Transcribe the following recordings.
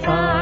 fire.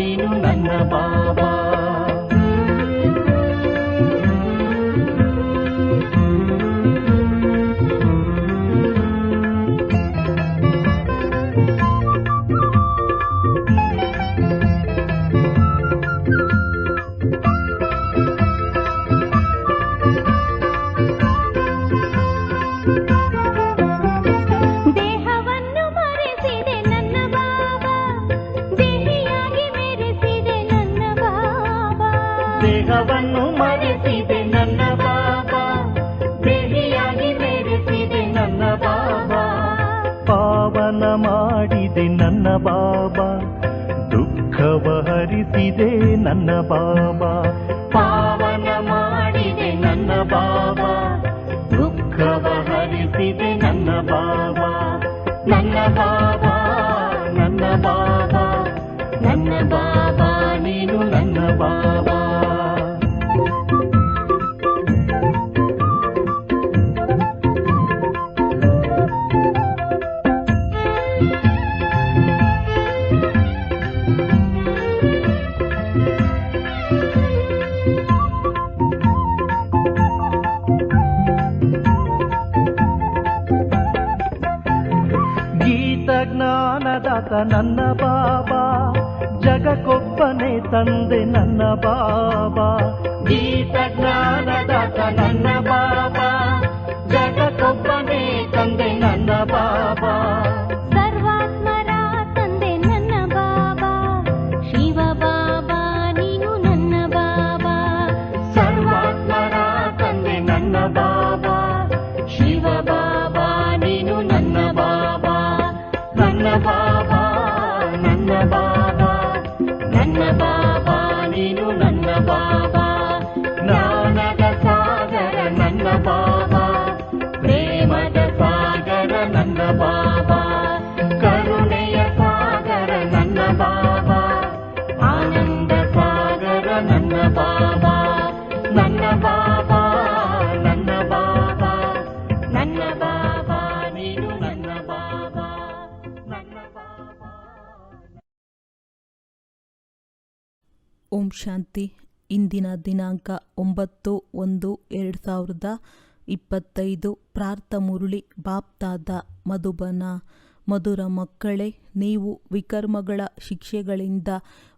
ನೀನು ನನ್ನ ಬಾಬಾ ಬಾಬಾ. ನನ್ನ ಬಾಬಾ ನೀನು ನನ್ನ ಬಾಬಾ. ನನ್ನ ಬಾಬಾ ಜಗಕ್ಕೊಬ್ಬನೇ ತಂದೆ ನನ್ನ ಬಾಬಾ ಗೀತ ಜ್ಞಾನದಾತ ನನ್ನ ಶಾಂತಿ ಇಂದಿನ ದಿನಾಂಕ ಒಂಬತ್ತು ಒಂದು ಎರಡು ಸಾವಿರದ ಇಪ್ಪತ್ತೈದು. ಪ್ರಾರ್ಥ ಮುರುಳಿ, ಬಾಪ್ತಾದ, ಮಧುಬನ, ಮಧುರ ಮಕ್ಕಳೇ, ನೀವು ವಿಕರ್ಮಗಳ ಶಿಕ್ಷೆಗಳಿಂದ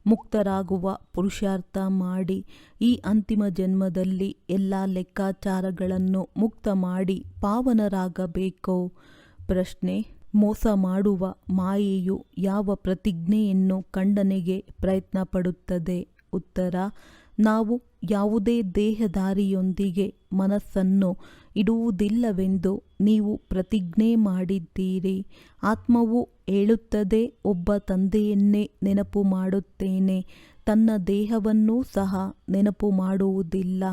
ಮುಕ್ತರಾಗುವ ಪುರುಷಾರ್ಥ ಮಾಡಿ, ಈ ಅಂತಿಮ ಜನ್ಮದಲ್ಲಿ ಎಲ್ಲ ಲೆಕ್ಕಾಚಾರಗಳನ್ನು ಮುಕ್ತ ಮಾಡಿ ಪಾವನರಾಗಬೇಕು. ಪ್ರಶ್ನೆ, ಮೋಸ ಮಾಡುವ ಮಾಯೆಯು ಯಾವ ಪ್ರತಿಜ್ಞೆಯನ್ನು ಖಂಡನೆಗೆ ಪ್ರಯತ್ನ ಪಡುತ್ತದೆ ಉತ್ತರ, ನಾವು ಯಾವುದೇ ದೇಹದಾರಿಯೊಂದಿಗೆ ಮನಸ್ಸನ್ನು ಇಡುವುದಿಲ್ಲವೆಂದು ನೀವು ಪ್ರತಿಜ್ಞೆ ಮಾಡಿದ್ದೀರಿ. ಆತ್ಮವು ಹೇಳುತ್ತದೆ, ಒಬ್ಬ ತಂದೆಯನ್ನೇ ನೆನಪು ಮಾಡುತ್ತೇನೆ, ತನ್ನ ದೇಹವನ್ನೂ ಸಹ ನೆನಪು ಮಾಡುವುದಿಲ್ಲ.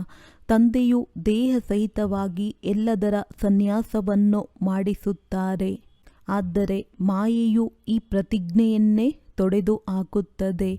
ತಂದೆಯು ದೇಹ ಸಹಿತವಾಗಿ ಎಲ್ಲದರ ಸನ್ಯಾಸವನ್ನು ಮಾಡಿಸುತ್ತಾರೆ. ಆದರೆ ಮಾಯೆಯು ಈ ಪ್ರತಿಜ್ಞೆಯನ್ನೇ ತೊಡೆದು ಹಾಕುತ್ತದೆ.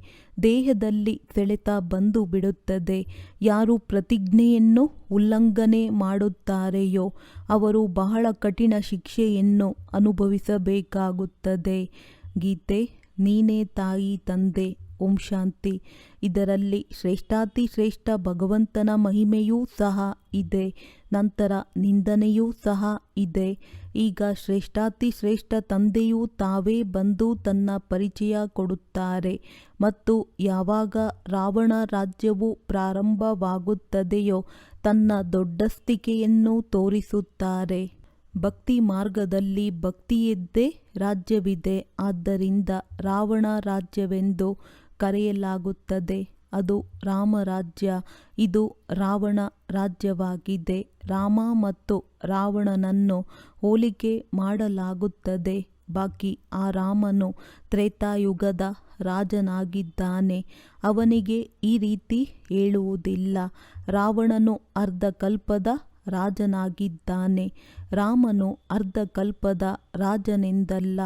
ದೇಹದಲ್ಲಿ ಸೆಳೆತ ಬಂದು ಬಿಡುತ್ತದೆ. ಯಾರು ಪ್ರತಿಜ್ಞೆಯನ್ನು ಉಲ್ಲಂಘನೆ ಮಾಡುತ್ತಾರೆಯೋ ಅವರು ಬಹಳ ಕಠಿಣ ಶಿಕ್ಷೆಯನ್ನು ಅನುಭವಿಸಬೇಕಾಗುತ್ತದೆ. ಗೀತೆ, ನೀನೇ ತಾಯಿ, ತಂದೆ, ಓಂ ಶಾಂತಿ. ಇದರಲ್ಲಿ ಶ್ರೇಷ್ಠಾತಿ ಶ್ರೇಷ್ಠ ಭಗವಂತನ ಮಹಿಮೆಯೂ ಸಹ ಇದೆ. ನಂತರ ನಿಂದನೆಯೂ ಸಹ ಇದೆ. ಈಗ ಶ್ರೇಷ್ಠಾತಿ ಶ್ರೇಷ್ಠ ತಂದೆಯು ತಾವೇ ಬಂದು ತನ್ನ ಪರಿಚಯ ಕೊಡುತ್ತಾರೆ ಮತ್ತು ಯಾವಾಗ ರಾವಣ ರಾಜ್ಯವು ಪ್ರಾರಂಭವಾಗುತ್ತದೆಯೋ ತನ್ನ ದೊಡ್ಡಸ್ತಿಕೆಯನ್ನು ತೋರಿಸುತ್ತಾರೆ. ಭಕ್ತಿ ಮಾರ್ಗದಲ್ಲಿ ಭಕ್ತಿಯದ್ದೇ ರಾಜ್ಯವಿದೆ. ಆದ್ದರಿಂದ ರಾವಣ ರಾಜ್ಯವೆಂದು ಕರೆಯಲಾಗುತ್ತದೆ. ಅದು ರಾಮರಾಜ್ಯ ಇದು ರಾವಣ ರಾಜ್ಯವಾಗಿದೆ. ರಾಮ ಮತ್ತು ರಾವಣನನ್ನು ಹೋಲಿಕೆ ಮಾಡಲಾಗುತ್ತದೆ. ಬಾಕಿ ಆ ರಾಮನು ತ್ರೇತಾಯುಗದ ರಾಜನಾಗಿದ್ದಾನೆ. ಅವನಿಗೆ ಈ ರೀತಿ ಹೇಳುವುದಿಲ್ಲ. ರಾವಣನು ಅರ್ಧಕಲ್ಪದ ರಾಜನಾಗಿದ್ದಾನೆ. ರಾಮನು ಅರ್ಧಕಲ್ಪದ ರಾಜನೆಂದಲ್ಲ.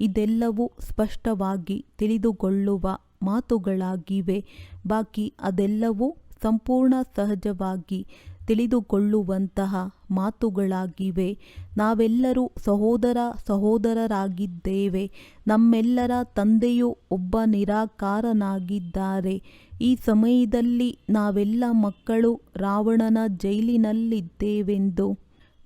ಇದೆಲ್ಲವೂ ಸ್ಪಷ್ಟವಾಗಿ ತಿಳಿದುಕೊಳ್ಳುವ ಮಾತುಗಳಾಗಿವೆ. ಬಾಕಿ ಅದೆಲ್ಲವೂ ಸಂಪೂರ್ಣ ಸಹಜವಾಗಿ ತಿಳಿದುಕೊಳ್ಳುವಂತಹ ಮಾತುಗಳಾಗಿವೆ. ನಾವೆಲ್ಲರೂ ಸಹೋದರ ಸಹೋದರರಾಗಿದ್ದೇವೆ. ನಮ್ಮೆಲ್ಲರ ತಂದೆಯು ಒಬ್ಬ ನಿರಾಕಾರನಾಗಿದ್ದಾರೆ. ಈ ಸಮಯದಲ್ಲಿ ನಾವೆಲ್ಲ ಮಕ್ಕಳು ರಾವಣನ ಜೈಲಿನಲ್ಲಿದ್ದೇವೆಂದು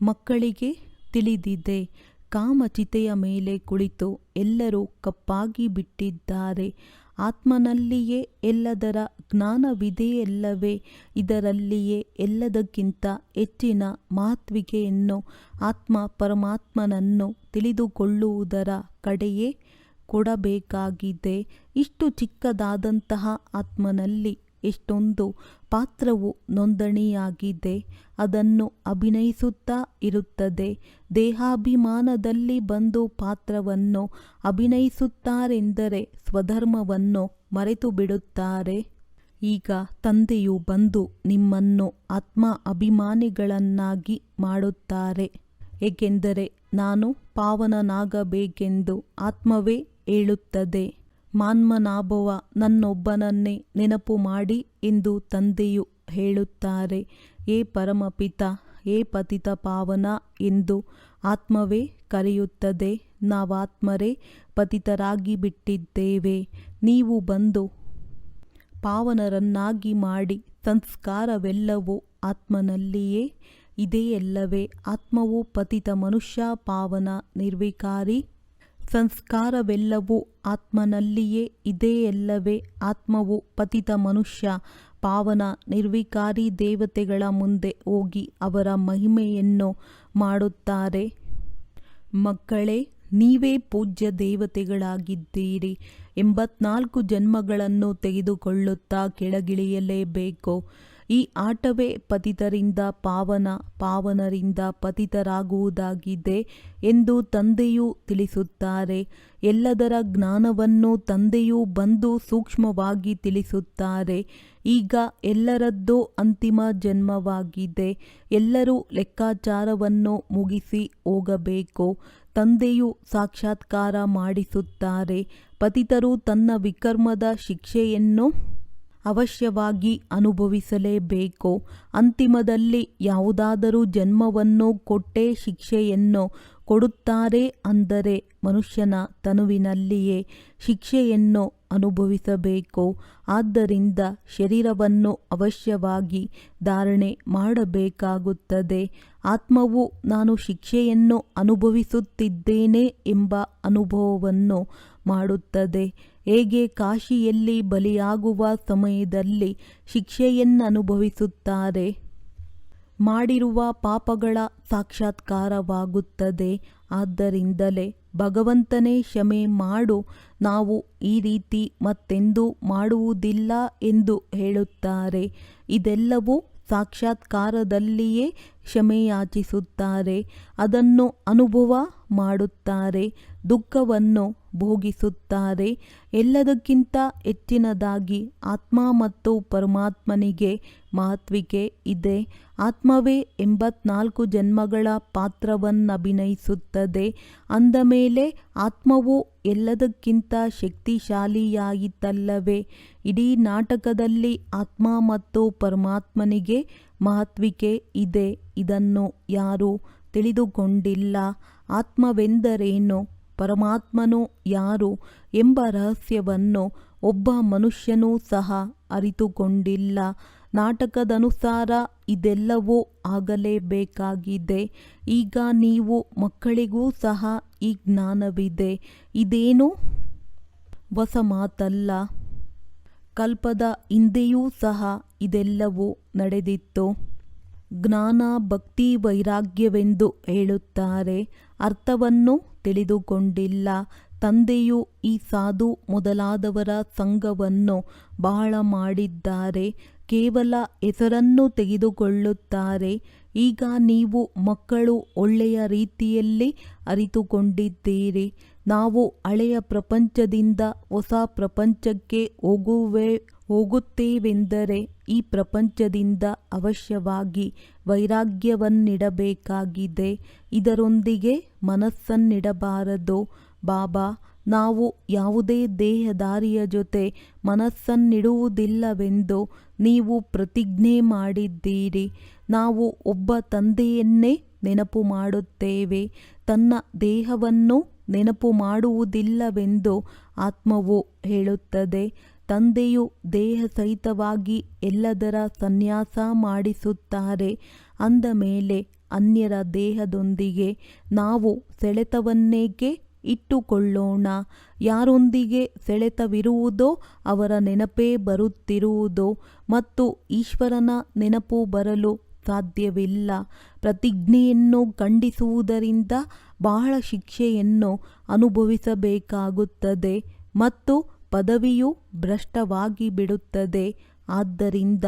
ಮಕ್ಕಳಿಗೆ ತಿಳಿದಿದೆ. ಕಾಮಚಿತೆಯ ಮೇಲೆ ಕುಳಿತು ಎಲ್ಲರೂ ಕಪ್ಪಾಗಿ ಬಿಟ್ಟಿದ್ದಾರೆ. ಆತ್ಮನಲ್ಲಿಯೇ ಎಲ್ಲದರ ಜ್ಞಾನವಿದೆಯಲ್ಲವೇ? ಇದರಲ್ಲಿಯೇ ಎಲ್ಲದಕ್ಕಿಂತ ಹೆಚ್ಚಿನ ಮಹತ್ವಿಕೆಯನ್ನು ಆತ್ಮ ಪರಮಾತ್ಮನನ್ನು ತಿಳಿದುಕೊಳ್ಳುವುದರ ಕಡೆಯೇ ಕೊಡಬೇಕಾಗಿದೆ. ಇಷ್ಟು ಚಿಕ್ಕದಾದಂತಹ ಆತ್ಮನಲ್ಲಿ ಎಷ್ಟೊಂದು ಪಾತ್ರವು ನೋಂದಣಿಯಾಗಿದೆ, ಅದನ್ನು ಅಭಿನಯಿಸುತ್ತಾ ಇರುತ್ತದೆ. ದೇಹಾಭಿಮಾನದಲ್ಲಿ ಬಂದು ಪಾತ್ರವನ್ನು ಅಭಿನಯಿಸುತ್ತಾರೆಂದರೆ ಸ್ವಧರ್ಮವನ್ನು ಮರೆತು ಬಿಡುತ್ತಾರೆ ಈಗ ತಂದೆಯು ಬಂದು ನಿಮ್ಮನ್ನು ಆತ್ಮ ಅಭಿಮಾನಿಗಳನ್ನಾಗಿ ಮಾಡುತ್ತಾರೆ. ಏಕೆಂದರೆ ನಾನು ಪಾವನನಾಗಬೇಕೆಂದು ಆತ್ಮವೇ ಹೇಳುತ್ತದೆ. ಮಾನ್ಮನಾಭವ ನನ್ನೊಬ್ಬನನ್ನೇ ನೆನಪು ಮಾಡಿ ಎಂದು ತಂದೆಯು ಹೇಳುತ್ತಾರೆ. ಏ ಪರಮಪಿತ, ಏ ಪತಿತ ಪಾವನ ಎಂದು ಆತ್ಮವೇ ಕರೆಯುತ್ತದೆ. ನಾವಾತ್ಮರೇ ಪತಿತರಾಗಿ ಬಿಟ್ಟಿದ್ದೇವೆ. ನೀವು ಬಂದು ಪಾವನರನ್ನಾಗಿ ಮಾಡಿ ಸಂಸ್ಕಾರವೆಲ್ಲವೂ ಆತ್ಮನಲ್ಲಿಯೇ ಇದೆಯಲ್ಲವೇ? ಆತ್ಮವು ಪತಿತ ಮನುಷ್ಯ, ಪಾವನ ನಿರ್ವಿಕಾರಿ. ಸಂಸ್ಕಾರವೆಲ್ಲವೂ ಆತ್ಮನಲ್ಲಿಯೇ ಇದೆಯಲ್ಲವೇ ಆತ್ಮವು ಪತಿತ ಮನುಷ್ಯ. ಪಾವನ ನಿರ್ವಿಕಾರಿ ದೇವತೆಗಳ ಮುಂದೆ ಹೋಗಿ ಅವರ ಮಹಿಮೆಯನ್ನು ಮಾಡುತ್ತಾರೆ. ಮಕ್ಕಳೇ, ನೀವೇ ಪೂಜ್ಯ ದೇವತೆಗಳಾಗಿದ್ದೀರಿ. ಎಂಬತ್ನಾಲ್ಕು ಜನ್ಮಗಳನ್ನು ತೆಗೆದುಕೊಳ್ಳುತ್ತಾ ಕೆಳಗಿಳಿಯಲೇಬೇಕು. ಈ ಆಟವೇ ಪತಿತರಿಂದ ಪಾವನ, ಪಾವನರಿಂದ ಪತಿತರಾಗುವುದಾಗಿದೆ ಎಂದು ತಂದೆಯು ತಿಳಿಸುತ್ತಾರೆ. ಎಲ್ಲದರ ಜ್ಞಾನವನ್ನು ತಂದೆಯು ಬಂದು ಸೂಕ್ಷ್ಮವಾಗಿ ತಿಳಿಸುತ್ತಾರೆ. ಈಗ ಎಲ್ಲರದ್ದೂ ಅಂತಿಮ ಜನ್ಮವಾಗಿದೆ. ಎಲ್ಲರೂ ಲೆಕ್ಕಾಚಾರವನ್ನು ಮುಗಿಸಿ ಹೋಗಬೇಕು. ತಂದೆಯು ಸಾಕ್ಷಾತ್ಕಾರ ಮಾಡಿಸುತ್ತಾರೆ. ಪತಿತರು ತನ್ನ ವಿಕರ್ಮದ ಶಿಕ್ಷೆಯನ್ನು ಅವಶ್ಯವಾಗಿ ಅನುಭವಿಸಲೇಬೇಕು. ಅಂತಿಮದಲ್ಲಿ ಯಾವುದಾದರೂ ಜನ್ಮವನ್ನು ಕೊಟ್ಟೇ ಶಿಕ್ಷೆಯನ್ನು ಕೊಡುತ್ತಾರೆ ಅಂದರೆ ಮನುಷ್ಯನ ತನುವಿನಲ್ಲಿಯೇ ಶಿಕ್ಷೆಯನ್ನು ಅನುಭವಿಸಬೇಕು. ಆದ್ದರಿಂದ ಶರೀರವನ್ನು ಅವಶ್ಯವಾಗಿ ಧಾರಣೆ ಮಾಡಬೇಕಾಗುತ್ತದೆ. ಆತ್ಮವು ನಾನು ಶಿಕ್ಷೆಯನ್ನು ಅನುಭವಿಸುತ್ತಿದ್ದೇನೆ ಎಂಬ ಅನುಭವವನ್ನು ಮಾಡುತ್ತದೆ. ಹೇಗೆ ಕಾಶಿಯಲ್ಲಿ ಬಲಿಯಾಗುವ ಸಮಯದಲ್ಲಿ ಶಿಕ್ಷೆಯನ್ನನುಭವಿಸುತ್ತಾರೆ? ಮಾಡಿರುವ ಪಾಪಗಳ ಸಾಕ್ಷಾತ್ಕಾರವಾಗುತ್ತದೆ. ಆದ್ದರಿಂದಲೇ ಭಗವಂತನೇ ಕ್ಷಮೆ ಮಾಡು. ನಾವು ಈ ರೀತಿ ಮತ್ತೆಂದೂ ಮಾಡುವುದಿಲ್ಲ ಎಂದು ಹೇಳುತ್ತಾರೆ. ಇದೆಲ್ಲವೂ ಸಾಕ್ಷಾತ್ಕಾರದಲ್ಲಿಯೇ ಕ್ಷಮೆಯಾಚಿಸುತ್ತಾರೆ. ಅದನ್ನು ಅನುಭವ ಮಾಡುತ್ತಾರೆ. ದುಃಖವನ್ನು ಭೋಗಿಸುತ್ತಾರೆ. ಎಲ್ಲದಕ್ಕಿಂತ ಹೆಚ್ಚಿನದಾಗಿ ಆತ್ಮ ಮತ್ತು ಪರಮಾತ್ಮನಿಗೆ ಮಹತ್ವಿಕೆ ಇದೆ. ಆತ್ಮವೇ ಎಂಬತ್ನಾಲ್ಕು ಜನ್ಮಗಳ ಪಾತ್ರವನ್ನಭಿನಯಿಸುತ್ತದೆ. ಅಂದ ಮೇಲೆ ಆತ್ಮವು ಎಲ್ಲದಕ್ಕಿಂತ ಶಕ್ತಿಶಾಲಿಯಾಯಿತಲ್ಲವೇ? ಇಡೀ ನಾಟಕದಲ್ಲಿ ಆತ್ಮ ಮತ್ತು ಪರಮಾತ್ಮನಿಗೆ ಮಹತ್ವಿಕೆ ಇದೆ. ಇದನ್ನು ಯಾರೂ ತಿಳಿದುಕೊಂಡಿಲ್ಲ. ಆತ್ಮವೆಂದರೇನು? ಪರಮಾತ್ಮನು ಯಾರು ಎಂಬ ರಹಸ್ಯವನ್ನು ಒಬ್ಬ ಮನುಷ್ಯನೂ ಸಹ ಅರಿತುಕೊಂಡಿಲ್ಲ. ನಾಟಕದನುಸಾರ ಇದೆಲ್ಲವೂ ಆಗಲೇಬೇಕಾಗಿದೆ. ಈಗ ನೀವು ಮಕ್ಕಳಿಗೂ ಸಹ ಈ ಜ್ಞಾನವಿದೆ. ಇದೇನು ಹೊಸ ಮಾತಲ್ಲ ಕಲ್ಪದ ಹಿಂದೆಯೂ ಸಹ ಇದೆಲ್ಲವೂ ನಡೆದಿತ್ತು. ಜ್ಞಾನ ಭಕ್ತಿ ವೈರಾಗ್ಯವೆಂದು ಹೇಳುತ್ತಾರೆ. ಅರ್ಥವನ್ನು ತಿಳಿದುಕೊಂಡಿಲ್ಲ. ತಂದೆಯು ಈ ಸಾಧು ಮೊದಲಾದವರ ಸಂಘವನ್ನು ಬಹಳ ಮಾಡಿದ್ದಾರೆ. ಕೇವಲ ಹೆಸರನ್ನು ತೆಗೆದುಕೊಳ್ಳುತ್ತಾರೆ. ಈಗ ನೀವು ಮಕ್ಕಳು ಒಳ್ಳೆಯ ರೀತಿಯಲ್ಲಿ ಅರಿತುಕೊಂಡಿದ್ದೀರಿ. ನಾವು ಹಳೆಯ ಪ್ರಪಂಚದಿಂದ ಹೊಸ ಪ್ರಪಂಚಕ್ಕೆ ಹೋಗುವೆ, ಹೋಗುತ್ತೇವೆಂದರೆ ಈ ಪ್ರಪಂಚದಿಂದ ಅವಶ್ಯವಾಗಿ ವೈರಾಗ್ಯವನ್ನಿಡಬೇಕಾಗಿದೆ. ಇದರೊಂದಿಗೆ ಮನಸ್ಸನ್ನಿಡಬಾರದು. ಬಾಬಾ, ನಾವು ಯಾವುದೇ ದೇಹದಾರಿಯ ಜೊತೆ ಮನಸ್ಸನ್ನಿಡುವುದಿಲ್ಲವೆಂದು ನೀವು ಪ್ರತಿಜ್ಞೆ ಮಾಡಿದ್ದೀರಿ. ನಾವು ಒಬ್ಬ ತಂದೆಯನ್ನೇ ನೆನಪು ಮಾಡುತ್ತೇವೆ. ತನ್ನ ದೇಹವನ್ನು ನೆನಪು ಮಾಡುವುದಿಲ್ಲವೆಂದು ಆತ್ಮವು ಹೇಳುತ್ತದೆ. ತಂದೆಯು ದೇಹ ಸಹಿತವಾಗಿ ಎಲ್ಲದರ ಸನ್ಯಾಸ ಮಾಡಿಸುತ್ತಾರೆ. ಅಂದ ಮೇಲೆ ಅನ್ಯರ ದೇಹದೊಂದಿಗೆ ನಾವು ಸೆಳೆತವನ್ನೇಕೆ ಇಟ್ಟುಕೊಳ್ಳೋಣ? ಯಾರೊಂದಿಗೆ ಸೆಳೆತವಿರುವುದೋ ಅವರ ನೆನಪೇ ಬರುತ್ತಿರುವುದು ಮತ್ತು ಈಶ್ವರನ ನೆನಪು ಬರಲು ಸಾಧ್ಯವಿಲ್ಲ. ಪ್ರತಿಜ್ಞೆಯನ್ನು ಖಂಡಿಸುವುದರಿಂದ ಬಹಳ ಶಿಕ್ಷೆಯನ್ನು ಅನುಭವಿಸಬೇಕಾಗುತ್ತದೆ ಮತ್ತು ಪದವಿಯು ಭ್ರಷ್ಟವಾಗಿ ಬಿಡುತ್ತದೆ. ಆದ್ದರಿಂದ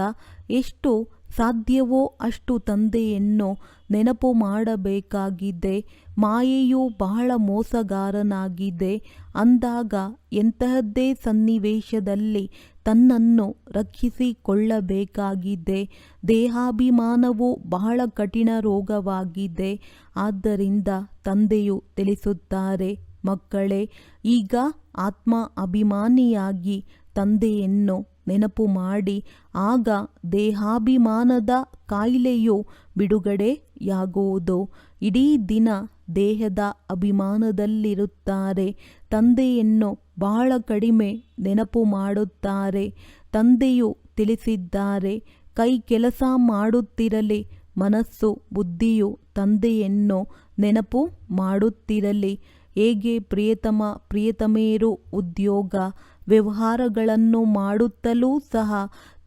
ಎಷ್ಟು ಸಾಧ್ಯವೋ ಅಷ್ಟು ತಂದೆಯನ್ನು ನೆನಪು ಮಾಡಬೇಕಾಗಿದೆ. ಮಾಯೆಯು ಬಹಳ ಮೋಸಗಾರನಾಗಿದೆ. ಅಂದಾಗ ಎಂತಹದ್ದೇ ಸನ್ನಿವೇಶದಲ್ಲಿ ತನ್ನನ್ನು ರಕ್ಷಿಸಿಕೊಳ್ಳಬೇಕಾಗಿದೆ. ದೇಹಾಭಿಮಾನವು ಬಹಳ ಕಠಿಣ ರೋಗವಾಗಿದೆ. ಆದ್ದರಿಂದ ತಂದೆಯು ತಿಳಿಸುತ್ತಾರೆ, ಮಕ್ಕಳೇ, ಈಗ ಆತ್ಮ ಅಭಿಮಾನಿಯಾಗಿ ತಂದೆಯನ್ನು ನೆನಪು ಮಾಡಿ, ಆಗ ದೇಹಾಭಿಮಾನದ ಕಾಯಿಲೆಯು ಬಿಡುಗಡೆಯಾಗುವುದು. ಇಡೀ ದಿನ ದೇಹದ ಅಭಿಮಾನದಲ್ಲಿರುತ್ತಾರೆ. ತಂದೆಯನ್ನು ಬಹಳ ಕಡಿಮೆ ನೆನಪು ಮಾಡುತ್ತಾರೆ. ತಂದೆಯು ತಿಳಿಸಿದ್ದಾರೆ, ಕೈ ಕೆಲಸ ಮಾಡುತ್ತಿರಲಿ, ಮನಸ್ಸು, ಬುದ್ಧಿಯು ತಂದೆಯನ್ನು ನೆನಪು ಮಾಡುತ್ತಿರಲಿ. ಹೇಗೆ ಪ್ರಿಯತಮ, ಪ್ರಿಯತಮೇರು ಉದ್ಯೋಗ, ವ್ಯವಹಾರಗಳನ್ನು ಮಾಡುತ್ತಲೂ ಸಹ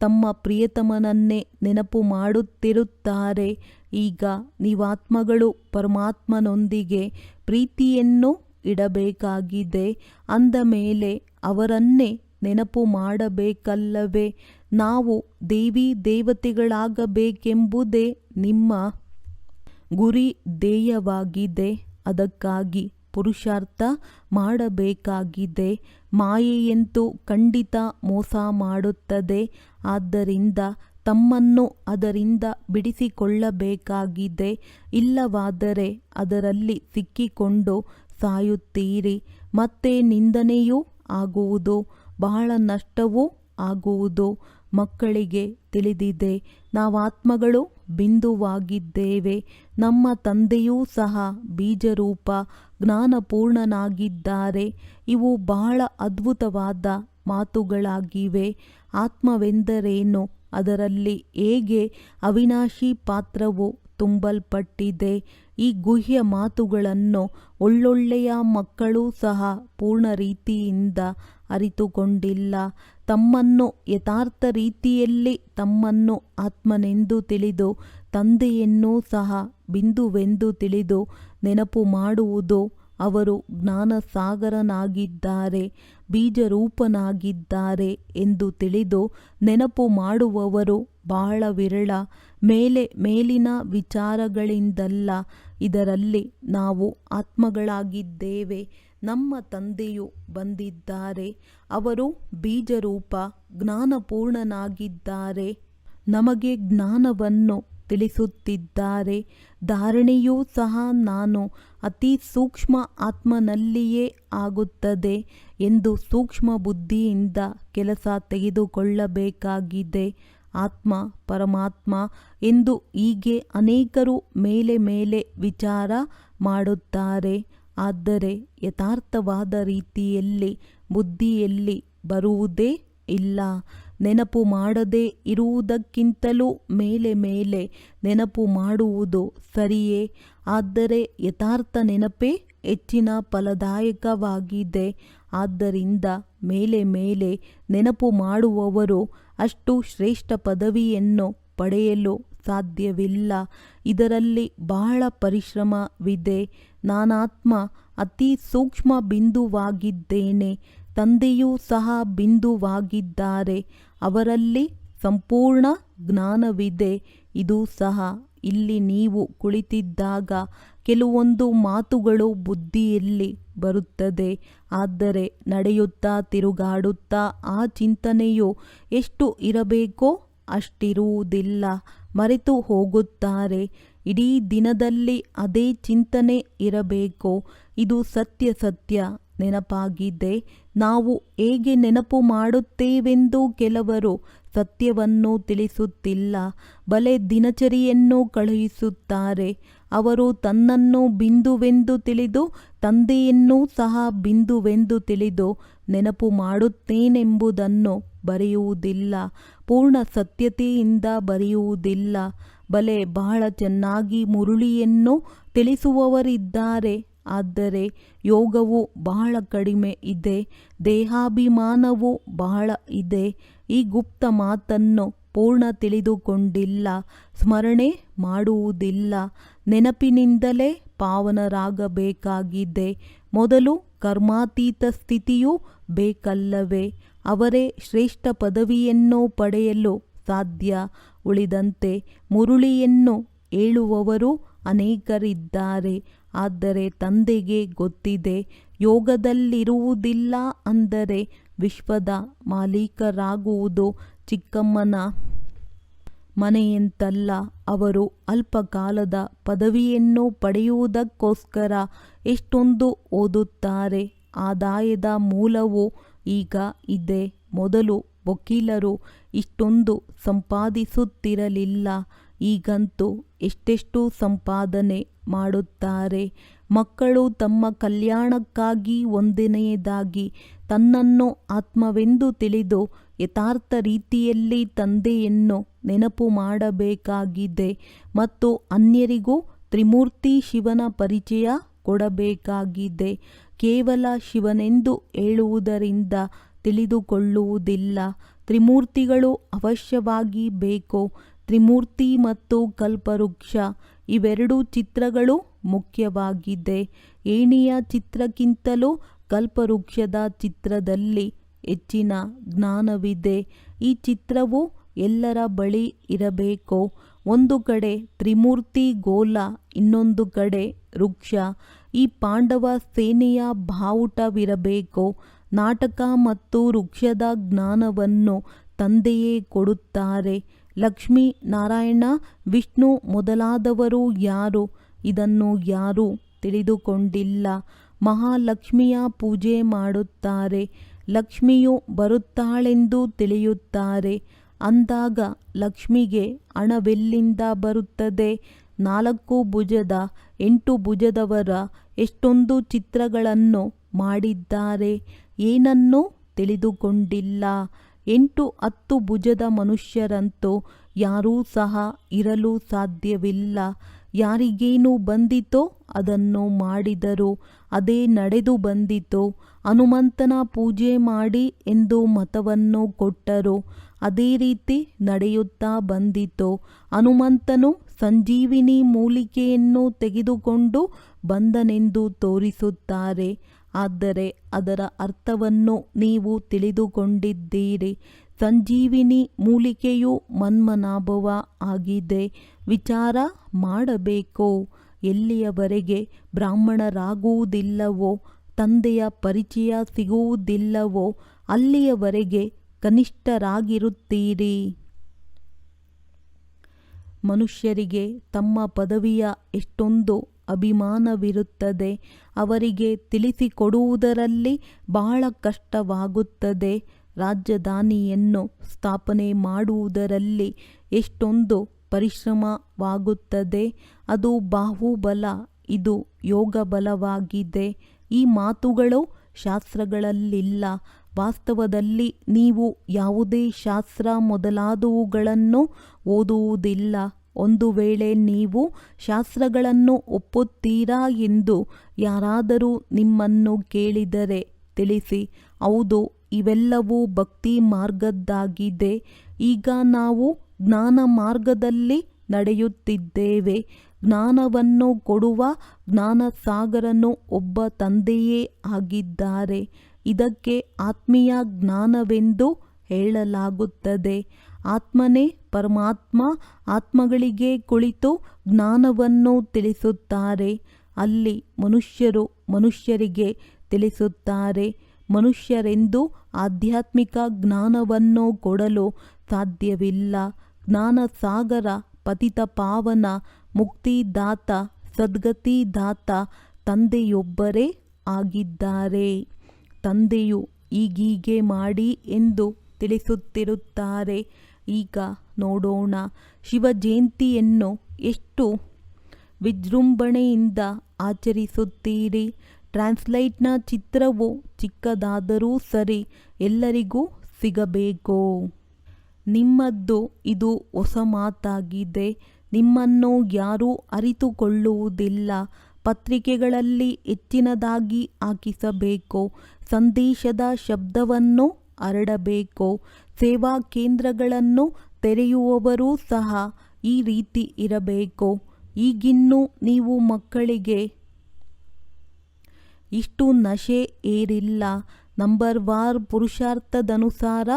ತಮ್ಮ ಪ್ರಿಯತಮನನ್ನೇ ನೆನಪು ಮಾಡುತ್ತಿರುತ್ತಾರೆ. ಈಗ ನೀವಾತ್ಮಗಳು ಪರಮಾತ್ಮನೊಂದಿಗೆ ಪ್ರೀತಿಯನ್ನು ಇಡಬೇಕಾಗಿದೆ. ಅಂದ ಮೇಲೆ ಅವರನ್ನೇ ನೆನಪು ಮಾಡಬೇಕಲ್ಲವೇ? ನಾವು ದೇವಿ ದೇವತೆಗಳಾಗಬೇಕೆಂಬುದೇ ನಿಮ್ಮ ಗುರಿ ಧ್ಯೇಯವಾಗಿದೆ. ಅದಕ್ಕಾಗಿ ಪುರುಷಾರ್ಥ ಮಾಡಬೇಕಾಗಿದೆ. ಮಾಯೆಯಂತೂ ಖಂಡಿತ ಮೋಸ ಮಾಡುತ್ತದೆ. ಆದ್ದರಿಂದ ತಮ್ಮನ್ನು ಅದರಿಂದ ಬಿಡಿಸಿಕೊಳ್ಳಬೇಕಾಗಿದೆ. ಇಲ್ಲವಾದರೆ ಅದರಲ್ಲಿ ಸಿಕ್ಕಿಕೊಂಡು ಸಾಯುತ್ತೀರಿ. ಮತ್ತೆ ನಿಂದನೆಯೂ ಆಗುವುದು, ಬಹಳ ನಷ್ಟವೂ ಆಗುವುದು ಮಕ್ಕಳಿಗೆ ತಿಳಿದಿದೆ. ನಾವಾತ್ಮಗಳು ಬಿಂದುವಾಗಿದ್ದೇವೆ. ನಮ್ಮ ತಂದೆಯೂ ಸಹ ಬೀಜರೂಪ, ಜ್ಞಾನಪೂರ್ಣನಾಗಿದ್ದಾರೆ. ಇವು ಬಹಳ ಅದ್ಭುತವಾದ ಮಾತುಗಳಾಗಿವೆ. ಆತ್ಮವೆಂದರೇನು? ಅದರಲ್ಲಿ ಹೇಗೆ ಅವಿನಾಶಿ ಪಾತ್ರವು ತುಂಬಲ್ಪಟ್ಟಿದೆ. ಈ ಗುಹ್ಯ ಮಾತುಗಳನ್ನು ಒಳ್ಳೊಳ್ಳೆಯ ಮಕ್ಕಳೂ ಸಹ ಪೂರ್ಣ ರೀತಿಯಿಂದ ಅರಿತುಕೊಂಡಿಲ್ಲ. ತಮ್ಮನ್ನು ಯಥಾರ್ಥ ರೀತಿಯಲ್ಲಿ ತಮ್ಮನ್ನು ಆತ್ಮನೆಂದು ತಿಳಿದು, ತಂದೆಯನ್ನೂ ಸಹ ಬಿಂದುವೆಂದು ತಿಳಿದು ನೆನಪು ಮಾಡುವುದು ಅವರು ಜ್ಞಾನಸಾಗರನಾಗಿದ್ದಾರೆ, ಬೀಜರೂಪನಾಗಿದ್ದಾರೆ ಎಂದು ತಿಳಿದು ನೆನಪು ಮಾಡುವವರು ಬಹಳ ವಿರಳ ಮೇಲೆ, ಮೇಲಿನ ವಿಚಾರಗಳಿಂದಲ್ಲ ಇದರಲ್ಲಿ ನಾವು ಆತ್ಮಗಳಾಗಿದ್ದೇವೆ. ನಮ್ಮ ತಂದೆಯು ಬಂದಿದ್ದಾರೆ. ಅವರು ಬೀಜರೂಪ, ಜ್ಞಾನಪೂರ್ಣನಾಗಿದ್ದಾರೆ. ನಮಗೆ ಜ್ಞಾನವನ್ನು ತಿಳಿಸುತ್ತಿದ್ದಾರೆ. ಧಾರಣೆಯೂ ಸಹ ನಾನು ಅತಿ ಸೂಕ್ಷ್ಮ ಆತ್ಮನಲ್ಲಿಯೇ ಆಗುತ್ತದೆ ಎಂದು ಸೂಕ್ಷ್ಮ ಬುದ್ಧಿಯಿಂದ ಕೆಲಸ ತೆಗೆದುಕೊಳ್ಳಬೇಕಾಗಿದೆ. ಆತ್ಮ, ಪರಮಾತ್ಮ ಎಂದು ಹೀಗೆ ಅನೇಕರು ಮೇಲೆ ಮೇಲೆ ವಿಚಾರ ಮಾಡುತ್ತಾರೆ. ಆದರೆ ಯಥಾರ್ಥವಾದ ರೀತಿಯಲ್ಲಿ, ಬುದ್ಧಿಯಲ್ಲಿ ಬರುವುದೇ ಇಲ್ಲ. ನೆನಪು ಮಾಡದೇ ಇರುವುದಕ್ಕಿಂತಲೂ ಮೇಲೆ ಮೇಲೆ ನೆನಪು ಮಾಡುವುದು ಸರಿಯೇ? ಆದರೆ ಯಥಾರ್ಥ ನೆನಪೇ ಹೆಚ್ಚಿನ ಫಲದಾಯಕವಾಗಿದೆ. ಆದ್ದರಿಂದ ಮೇಲೆ ಮೇಲೆ ನೆನಪು ಮಾಡುವವರು ಅಷ್ಟು ಶ್ರೇಷ್ಠ ಪದವಿಯನ್ನು ಪಡೆಯಲು ಸಾಧ್ಯವಿಲ್ಲ. ಇದರಲ್ಲಿ ಬಹಳ ಪರಿಶ್ರಮವಿದೆ. ನಾನಾತ್ಮ ಅತಿ ಸೂಕ್ಷ್ಮ ಬಿಂದುವಾಗಿದ್ದೇನೆ. ತಂದೆಯೂ ಸಹ ಬಿಂದುವಾಗಿದ್ದಾರೆ. ಅವರಲ್ಲಿ ಸಂಪೂರ್ಣ ಜ್ಞಾನವಿದೆ. ಇದು ಸಹ ಇಲ್ಲಿ ನೀವು ಕುಳಿತಿದ್ದಾಗ ಕೆಲವೊಂದು ಮಾತುಗಳು ಬುದ್ಧಿಯಲ್ಲಿ ಬರುತ್ತದೆ. ಆದರೆ ನಡೆಯುತ್ತಾ ತಿರುಗಾಡುತ್ತಾ ಆ ಚಿಂತನೆಯು ಎಷ್ಟು ಇರಬೇಕೋ ಅಷ್ಟಿರುವುದಿಲ್ಲ. ಮರೆತು ಹೋಗುತ್ತಾರೆ. ಇಡೀ ದಿನದಲ್ಲಿ ಅದೇ ಚಿಂತನೆ ಇರಬೇಕು? ಇದು ಸತ್ಯ ಸತ್ಯ. ನೆನಪಾಗಿದೆ ನಾವು ಹೇಗೆ ನೆನಪು ಮಾಡುತ್ತೇವೆಂದು ಕೆಲವರು ಸತ್ಯವನ್ನು ತಿಳಿಸುತ್ತಿಲ್ಲ. ಬಲೆ ದಿನಚರಿಯನ್ನು ಕಳುಹಿಸುತ್ತಾರೆ. ಅವರು ತನ್ನನ್ನು ಬಿಂದುವೆಂದು ತಿಳಿದು, ತಂದೆಯನ್ನು ಸಹ ಬಿಂದುವೆಂದು ತಿಳಿದು ನೆನಪು ಮಾಡುತ್ತೇನೆಂಬುದನ್ನು ಬರೆಯುವುದಿಲ್ಲ. ಪೂರ್ಣ ಸತ್ಯತೆಯಿಂದ ಬರೆಯುವುದಿಲ್ಲ. ಬಲೆ ಬಹಳ ಚೆನ್ನಾಗಿ ಮುರುಳಿಯನ್ನು ತಿಳಿಸುವವರಿದ್ದಾರೆ. ಆದರೆ ಯೋಗವು ಬಹಳ ಕಡಿಮೆ ಇದೆ, ದೇಹಾಭಿಮಾನವು ಬಹಳ ಇದೆ. ಈ ಗುಪ್ತ ಮಾತನ್ನು ಪೂರ್ಣ ತಿಳಿದುಕೊಂಡಿಲ್ಲ, ಸ್ಮರಣೆ ಮಾಡುವುದಿಲ್ಲ. ನೆನಪಿನಿಂದಲೇ ಪಾವನರಾಗಬೇಕಾಗಿದೆ. ಮೊದಲು ಕರ್ಮಾತೀತ ಸ್ಥಿತಿಯೂ ಬೇಕಲ್ಲವೇ? ಅವರೇ ಶ್ರೇಷ್ಠ ಪದವಿಯನ್ನು ಪಡೆಯಲು ಸಾಧ್ಯ. ಉಳಿದಂತೆ ಮುರುಳಿಯನ್ನು ಏಳುವವರು ಅನೇಕರಿದ್ದಾರೆ. ಆದರೆ ತಂದೆಗೆ ಗೊತ್ತಿದೆ, ಯೋಗದಲ್ಲಿರುವುದಿಲ್ಲ ಅಂದರೆ ವಿಶ್ವದ ಮಾಲೀಕರಾಗುವುದು ಚಿಕ್ಕಮ್ಮನ ಮನೆಯಂತಲ್ಲ. ಅವರು ಅಲ್ಪಕಾಲದ ಪದವಿಯನ್ನು ಪಡೆಯುವುದಕ್ಕೋಸ್ಕರ ಎಷ್ಟೊಂದು ಓದುತ್ತಾರೆ. ಆದಾಯದ ಮೂಲವು ಈಗ ಇದೆ. ಮೊದಲು ವಕೀಲರು ಇಷ್ಟೊಂದು ಸಂಪಾದಿಸುತ್ತಿರಲಿಲ್ಲ. ಈಗಂತೂ ಎಷ್ಟೆಷ್ಟು ಸಂಪಾದನೆ ಮಾಡುತ್ತಾರೆ. ಮಕ್ಕಳು ತಮ್ಮ ಕಲ್ಯಾಣಕ್ಕಾಗಿ ಒಂದನೆಯದಾಗಿ ತನ್ನನ್ನು ಆತ್ಮವೆಂದು ತಿಳಿದು ಯಥಾರ್ಥ ರೀತಿಯಲ್ಲಿ ತಂದೆಯನ್ನು ನೆನಪು ಮಾಡಬೇಕಾಗಿದೆ ಮತ್ತು ಅನ್ಯರಿಗೂ ತ್ರಿಮೂರ್ತಿ ಶಿವನ ಪರಿಚಯ ಕೊಡಬೇಕಾಗಿದೆ. ಕೇವಲ ಶಿವನೆಂದು ಹೇಳುವುದರಿಂದ ತಿಳಿದುಕೊಳ್ಳುವುದಿಲ್ಲ. ತ್ರಿಮೂರ್ತಿಗಳು ಅವಶ್ಯವಾಗಿ ಬೇಕು. ತ್ರಿಮೂರ್ತಿ ಮತ್ತು ಕಲ್ಪವೃಕ್ಷ ಇವೆರಡೂ ಚಿತ್ರಗಳು ಮುಖ್ಯವಾಗಿದೆ ಏಣಿಯ ಚಿತ್ರಕ್ಕಿಂತಲೂ ಕಲ್ಪವೃಕ್ಷದ ಚಿತ್ರದಲ್ಲಿ ಹೆಚ್ಚಿನ ಜ್ಞಾನವಿದೆ. ಈ ಚಿತ್ರವು ಎಲ್ಲರ ಬಳಿ ಇರಬೇಕು. ಒಂದು ಕಡೆ ತ್ರಿಮೂರ್ತಿ ಗೋಲ, ಇನ್ನೊಂದು ಕಡೆ ವೃಕ್ಷ. ಈ ಪಾಂಡವ ಸೇನೆಯ ಬಾವುಟವಿರಬೇಕು. ನಾಟಕ ಮತ್ತು ವೃಕ್ಷದ ಜ್ಞಾನವನ್ನು ತಂದೆಯೇ ಕೊಡುತ್ತಾರೆ. ಲಕ್ಷ್ಮೀ ನಾರಾಯಣ, ವಿಷ್ಣು ಮೊದಲಾದವರು ಯಾರು? ಇದನ್ನು ಯಾರೂ ತಿಳಿದುಕೊಂಡಿಲ್ಲ. ಮಹಾಲಕ್ಷ್ಮಿಯ ಪೂಜೆ ಮಾಡುತ್ತಾರೆ. ಲಕ್ಷ್ಮಿಯು ಬರುತ್ತಾಳೆಂದು ತಿಳಿಯುತ್ತಾರೆ. ಅಂದಾಗ ಲಕ್ಷ್ಮಿಗೆ ಹಣವೆಲ್ಲಿಂದ ಬರುತ್ತದೆ? ನಾಲ್ಕು ಭುಜದ, ಎಂಟು ಭುಜದವರ ಎಷ್ಟೊಂದು ಚಿತ್ರಗಳನ್ನು ಮಾಡಿದ್ದಾರೆ? ಏನನ್ನೂ ತಿಳಿದುಕೊಂಡಿಲ್ಲ. ಎಂಟು ಹತ್ತು ಭುಜದ ಮನುಷ್ಯರಂತೂ ಯಾರೂ ಸಹ ಇರಲು ಸಾಧ್ಯವಿಲ್ಲ. ಯಾರಿಗೇನು ಬಂದಿತೋ ಅದನ್ನು ಮಾಡಿದರು ಅದೇ ನಡೆದು ಬಂದಿತು. ಹನುಮಂತನ ಪೂಜೆ ಮಾಡಿ ಎಂದು ಮತವನ್ನು ಕೊಟ್ಟರು. ಅದೇ ರೀತಿ ನಡೆಯುತ್ತಾ ಬಂದಿತು. ಹನುಮಂತನು ಸಂಜೀವಿನಿ ಮೂಲಿಕೆಯನ್ನು ತೆಗೆದುಕೊಂಡು ಬಂದನೆಂದು ತೋರಿಸುತ್ತಾರೆ. ಆದರೆ ಅದರ ಅರ್ಥವನ್ನು ನೀವು ತಿಳಿದುಕೊಂಡಿದ್ದೀರಿ. ಸಂಜೀವಿನಿ ಮೂಲಿಕೆಯು ಮನ್ಮನಾಭವ ಆಗಿದೆ. ವಿಚಾರ ಮಾಡಬೇಕು. ಎಲ್ಲಿಯವರೆಗೆ ಬ್ರಾಹ್ಮಣರಾಗುವುದಿಲ್ಲವೋ, ತಂದೆಯ ಪರಿಚಯ ಸಿಗುವುದಿಲ್ಲವೋ, ಅಲ್ಲಿಯವರೆಗೆ ಕನಿಷ್ಠರಾಗಿರುತ್ತೀರಿ. ಮನುಷ್ಯರಿಗೆ ತಮ್ಮ ಪದವಿಯ ಎಷ್ಟೊಂದು ಅಭಿಮಾನವಿರುತ್ತದೆ. ಅವರಿಗೆ ತಿಳಿಸಿಕೊಡುವುದರಲ್ಲಿ ಬಹಳ ಕಷ್ಟವಾಗುತ್ತದೆ. ರಾಜಧಾನಿಯನ್ನು ಸ್ಥಾಪನೆ ಮಾಡುವುದರಲ್ಲಿ ಎಷ್ಟೊಂದು ಪರಿಶ್ರಮವಾಗುತ್ತದೆ. ಅದು ಬಾಹುಬಲ, ಇದು ಯೋಗ ಬಲವಾಗಿದೆ ಈ ಮಾತುಗಳು ಶಾಸ್ತ್ರಗಳಲ್ಲಿಲ್ಲ. ವಾಸ್ತವದಲ್ಲಿ ನೀವು ಯಾವುದೇ ಶಾಸ್ತ್ರ ಮೊದಲಾದವುಗಳನ್ನು ಓದುವುದಿಲ್ಲ. ಒಂದು ವೇಳೆ ನೀವು ಶಾಸ್ತ್ರಗಳನ್ನು ಒಪ್ಪುತ್ತೀರಾ ಎಂದು ಯಾರಾದರೂ ನಿಮ್ಮನ್ನು ಕೇಳಿದರೆ ತಿಳಿಸಿ. ಹೌದು, ಇವೆಲ್ಲವೂ ಭಕ್ತಿ ಮಾರ್ಗದ್ದಾಗಿದೆ. ಈಗ ನಾವು ಜ್ಞಾನ ಮಾರ್ಗದಲ್ಲಿ ನಡೆಯುತ್ತಿದ್ದೇವೆ. ಜ್ಞಾನವನ್ನು ಕೊಡುವ ಜ್ಞಾನಸಾಗರನು ಒಬ್ಬ ತಂದೆಯೇ ಆಗಿದ್ದಾರೆ. ಇದಕ್ಕೆ ಆತ್ಮೀಯ ಜ್ಞಾನವೆಂದು ಹೇಳಲಾಗುತ್ತದೆ. ಆತ್ಮನೇ ಪರಮಾತ್ಮ ಆತ್ಮಗಳಿಗೆ ಕುಳಿತು ಜ್ಞಾನವನ್ನು ತಿಳಿಸುತ್ತಾರೆ. ಅಲ್ಲಿ ಮನುಷ್ಯರು ಮನುಷ್ಯರಿಗೆ ತಿಳಿಸುತ್ತಾರೆ. ಮನುಷ್ಯರೆಂದು ಆಧ್ಯಾತ್ಮಿಕ ಜ್ಞಾನವನ್ನು ಕೊಡಲು ಸಾಧ್ಯವಿಲ್ಲ. ಜ್ಞಾನ ಸಾಗರ ಪತಿತ ಪಾವನ, ಮುಕ್ತಿದಾತ, ಸದ್ಗತಿದಾತ ತಂದೆಯೊಬ್ಬರೇ ಆಗಿದ್ದಾರೆ. ತಂದೆಯು ಈಗೀಗೆ ಮಾಡಿ ಎಂದು ತಿಳಿಸುತ್ತಿರುತ್ತಾರೆ. ಈಗ ನೋಡೋಣ. ಶಿವ ಜಯಂತಿಯನ್ನು ಎಷ್ಟು ವಿಜೃಂಭಣೆಯಿಂದ ಆಚರಿಸುತ್ತೀರಿ? ಟ್ರಾನ್ಸ್ಲೈಟ್ನ ಚಿತ್ರವು ಚಿಕ್ಕದಾದರೂ ಸರಿ ಎಲ್ಲರಿಗೂ ಸಿಗಬೇಕು? ನಿಮ್ಮದ್ದು ಇದು ಹೊಸ ಮಾತಾಗಿದೆ. ನಿಮ್ಮನ್ನು ಯಾರೂ ಅರಿತುಕೊಳ್ಳುವುದಿಲ್ಲ. ಪತ್ರಿಕೆಗಳಲ್ಲಿ ಹೆಚ್ಚಿನದಾಗಿ ಹಾಕಿಸಬೇಕು. ಸಂದೇಶದ ಶಬ್ದವನ್ನು ಹರಡಬೇಕು? ಸೇವಾ ಕೇಂದ್ರಗಳನ್ನು ತೆರೆಯುವವರೂ ಸಹ ಈ ರೀತಿ ಇರಬೇಕು? ಈಗಿನ್ನೂ ನೀವು ಮಕ್ಕಳಿಗೆ ಇಷ್ಟು ನಶೆ ಏರಿಲ್ಲ. ನಂಬರ್ ವಾರ್ ಪುರುಷಾರ್ಥದನುಸಾರ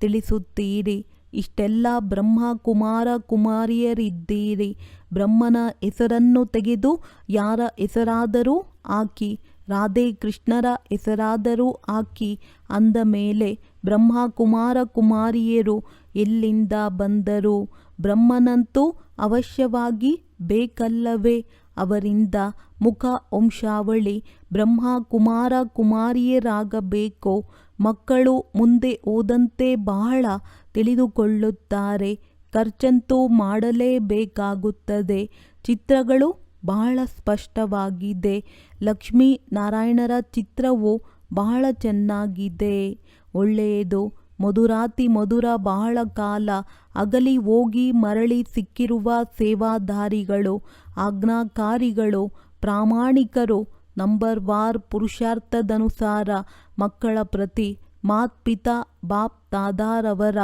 ತಿಳಿಸುತ್ತೀರಿ. ಇಷ್ಟೆಲ್ಲ ಬ್ರಹ್ಮ ಕುಮಾರ ಕುಮಾರಿಯರಿದ್ದೀರಿ. ಬ್ರಹ್ಮನ ಹೆಸರನ್ನು ತೆಗೆದು ಯಾರ ಹೆಸರಾದರೂ ಹಾಕಿ, ರಾಧೆ ಕೃಷ್ಣರ ಹೆಸರಾದರೂ ಹಾಕಿ ಅಂದ ಮೇಲೆ ಬ್ರಹ್ಮ ಕುಮಾರ ಕುಮಾರಿಯರು ಎಲ್ಲಿಂದ ಬಂದರು? ಬ್ರಹ್ಮನಂತೂ ಅವಶ್ಯವಾಗಿ ಬೇಕಲ್ಲವೇ? ಅವರಿಂದ ಮುಖ ವಂಶಾವಳಿ ಬ್ರಹ್ಮ ಕುಮಾರ ಕುಮಾರಿಯರಾಗಬೇಕು? ಮಕ್ಕಳು ಮುಂದೆ ಓದಂತೆ ಬಹಳ ತಿಳಿದುಕೊಳ್ಳುತ್ತಾರೆ. ಖರ್ಚಂತೂ ಮಾಡಲೇಬೇಕಾಗುತ್ತದೆ. ಚಿತ್ರಗಳು ಬಹಳ ಸ್ಪಷ್ಟವಾಗಿದೆ. ಲಕ್ಷ್ಮೀ ನಾರಾಯಣರ ಚಿತ್ರವು ಬಹಳ ಚೆನ್ನಾಗಿದೆ. ಒಳ್ಳೆಯದು. ಮಧುರಾತಿ ಮಧುರ ಬಹಳ ಕಾಲ ಅಗಲಿ ಹೋಗಿ ಮರಳಿ ಸಿಕ್ಕಿರುವ ಸೇವಾದಾರಿಗಳು, ಆಜ್ಞಾಕಾರಿಗಳು, ಪ್ರಾಮಾಣಿಕರು, ನಂಬರ್ ವಾರ್ ಪುರುಷಾರ್ಥದನುಸಾರ ಮಕ್ಕಳ ಪ್ರತಿ ಮಾತ್ಪಿತಾ ಬಾಪ್ ತಾದಾರವರ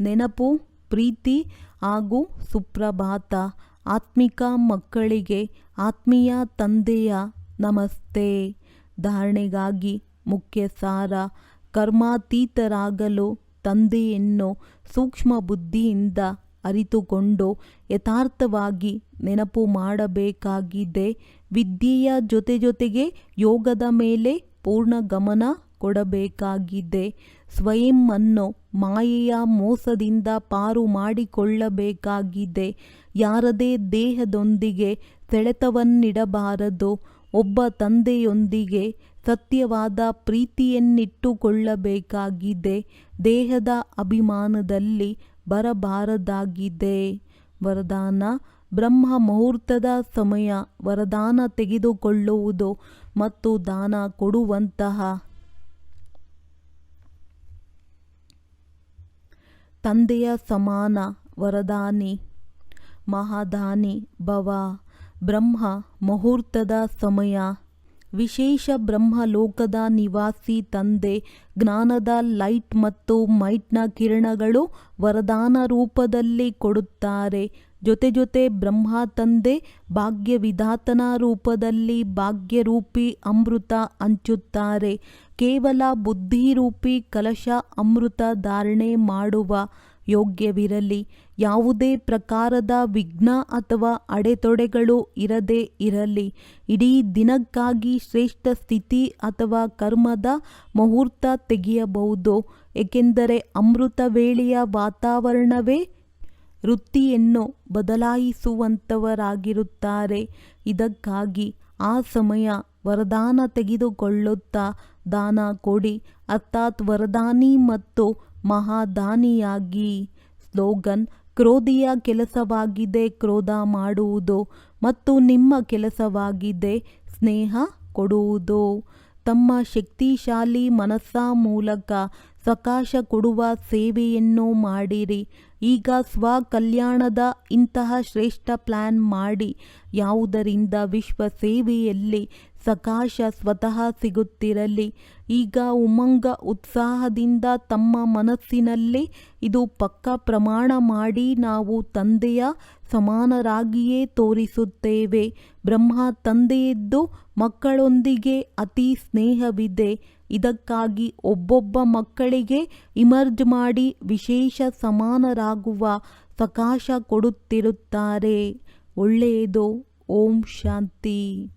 ನೆನಪು, ಪ್ರೀತಿ ಹಾಗೂ ಸುಪ್ರಭಾತ. ಆತ್ಮಿಕ ಮಕ್ಕಳಿಗೆ ಆತ್ಮೀಯ ತಂದೆಯ ನಮಸ್ತೆ. ಧಾರಣೆಗಾಗಿ ಮುಖ್ಯ ಸಾರ ಕರ್ಮಾತೀತರಾಗಲು ತಂದೆಯನ್ನು ಸೂಕ್ಷ್ಮ ಬುದ್ಧಿಯಿಂದ ಅರಿತುಕೊಂಡು ಯಥಾರ್ಥವಾಗಿ ನೆನಪು ಮಾಡಬೇಕಾಗಿದೆ. ವಿದ್ಯೆಯ ಜೊತೆ ಜೊತೆಗೆ ಯೋಗದ ಮೇಲೆ ಪೂರ್ಣ ಗಮನ ಕೊಡಬೇಕಾಗಿದೆ. ಸ್ವಯಂ ಅನ್ನು ಮಾಯೆಯ ಮೋಸದಿಂದ ಪಾರು ಮಾಡಿಕೊಳ್ಳಬೇಕಾಗಿದೆ. ಯಾರದೇ ದೇಹದೊಂದಿಗೆ ಸೆಳೆತವನ್ನಿಡಬಾರದು. ಒಬ್ಬ ತಂದೆಯೊಂದಿಗೆ ಸತ್ಯವಾದ ಪ್ರೀತಿಯನ್ನಿಟ್ಟುಕೊಳ್ಳಬೇಕಾಗಿದೆ. ದೇಹದ ಅಭಿಮಾನದಲ್ಲಿ ಬರಬಾರದಾಗಿದೆ. ವರದಾನ, ಬ್ರಹ್ಮ ಮುಹೂರ್ತದ ಸಮಯ, ವರದಾನ ತೆಗೆದುಕೊಳ್ಳುವುದು ಮತ್ತು ದಾನ ಕೊಡುವಂತಹ ತಂದೆಯ ಸಮಾನ ವರದಾನಿ, ಮಹಾದಾನಿ ಭವ. ಬ್ರಹ್ಮ ಮುಹೂರ್ತದ ಸಮಯ. ವಿಶೇಷ ಬ್ರಹ್ಮಲೋಕದ ನಿವಾಸಿ ತಂದೆ, ಜ್ಞಾನದ ಲೈಟ್ ಮತ್ತು ಮೈಟ್ನ ಕಿರಣಗಳು ವರದಾನ ರೂಪದಲ್ಲಿ ಕೊಡುತ್ತಾರೆ. ಜೊತೆ ಜೊತೆ ಬ್ರಹ್ಮ ತಂದೆ ಭಾಗ್ಯ ವಿಧಾತನ ರೂಪದಲ್ಲಿ ಭಾಗ್ಯರೂಪಿ ಅಮೃತ ಹಂಚುತ್ತಾರೆ. ಕೇವಲ ಬುದ್ಧಿರೂಪಿ ಕಲಶ ಅಮೃತ ಧಾರಣೆ ಮಾಡುವ ಯೋಗ್ಯವಿರಲಿ. ಯಾವುದೇ ಪ್ರಕಾರದ ವಿಘ್ನ ಅಥವಾ ಅಡೆತೊಡೆಗಳು ಇರದೇ ಇರಲಿ. ಇಡೀ ದಿನಕ್ಕಾಗಿ ಶ್ರೇಷ್ಠ ಸ್ಥಿತಿ ಅಥವಾ ಕರ್ಮದ ಮುಹೂರ್ತ ತೆಗೆಯಬಹುದು. ಏಕೆಂದರೆ ಅಮೃತ ವೇಳೆಯ ವಾತಾವರಣವೇ ವೃತ್ತಿಯನ್ನು ಬದಲಾಯಿಸುವಂಥವರಾಗಿರುತ್ತಾರೆ ಇದಕ್ಕಾಗಿ ಆ ಸಮಯ ವರದಾನ ತೆಗೆದುಕೊಳ್ಳುತ್ತಾ ದಾನ ಕೊಡಿ. ಅರ್ಥಾತ್ ವರದಾನಿ ಮತ್ತು ಮಹಾದಾನಿಯಾಗಿ. ಸ್ಲೋಗನ್, ಕ್ರೋಧಿಯ ಕೆಲಸವಾಗಿದೆ, ಕ್ರೋಧ ಮಾಡುವುದು ಮತ್ತು ನಿಮ್ಮ ಕೆಲಸವಾಗಿದೆ, ಸ್ನೇಹ ಕೊಡುವುದು. ತಮ್ಮ ಶಕ್ತಿಶಾಲಿ ಮನಸ್ಸ ಮೂಲಕ ಸಕಾಶ ಕೊಡುವ ಸೇವೆಯನ್ನು ಮಾಡಿರಿ. ಈಗ ಸ್ವ ಕಲ್ಯಾಣದ ಇಂತಹ ಶ್ರೇಷ್ಠ ಪ್ಲ್ಯಾನ್ ಮಾಡಿ. ಯಾವುದರಿಂದ ವಿಶ್ವ ಸೇವೆಯಲ್ಲಿ ಸಕಾಶ ಸ್ವತಃ ಸಿಗುತ್ತಿರಲಿ. ಈಗ ಉಮಂಗ ಉತ್ಸಾಹದಿಂದ ತಮ್ಮ ಮನಸ್ಸಿನಲ್ಲಿ ಇದು ಪಕ್ಕ ಪ್ರಮಾಣ ಮಾಡಿ ನಾವು ತಂದೆಯ ಸಮಾನರಾಗಿಯೇ ತೋರಿಸುತ್ತೇವೆ. ಬ್ರಹ್ಮ ತಂದೆಯದ್ದು ಮಕ್ಕಳೊಂದಿಗೆ ಅತಿ ಸ್ನೇಹವಿದೆ. ಇದಕ್ಕಾಗಿ ಒಬ್ಬೊಬ್ಬ ಮಕ್ಕಳಿಗೆ ಇಮರ್ಜ್ ಮಾಡಿ ವಿಶೇಷ ಸಮಾನರಾಗುವ ಸಕಾಶ ಕೊಡುತ್ತಿರುತ್ತಾರೆ. ಒಳ್ಳೆಯದು. ಓಂ ಶಾಂತಿ.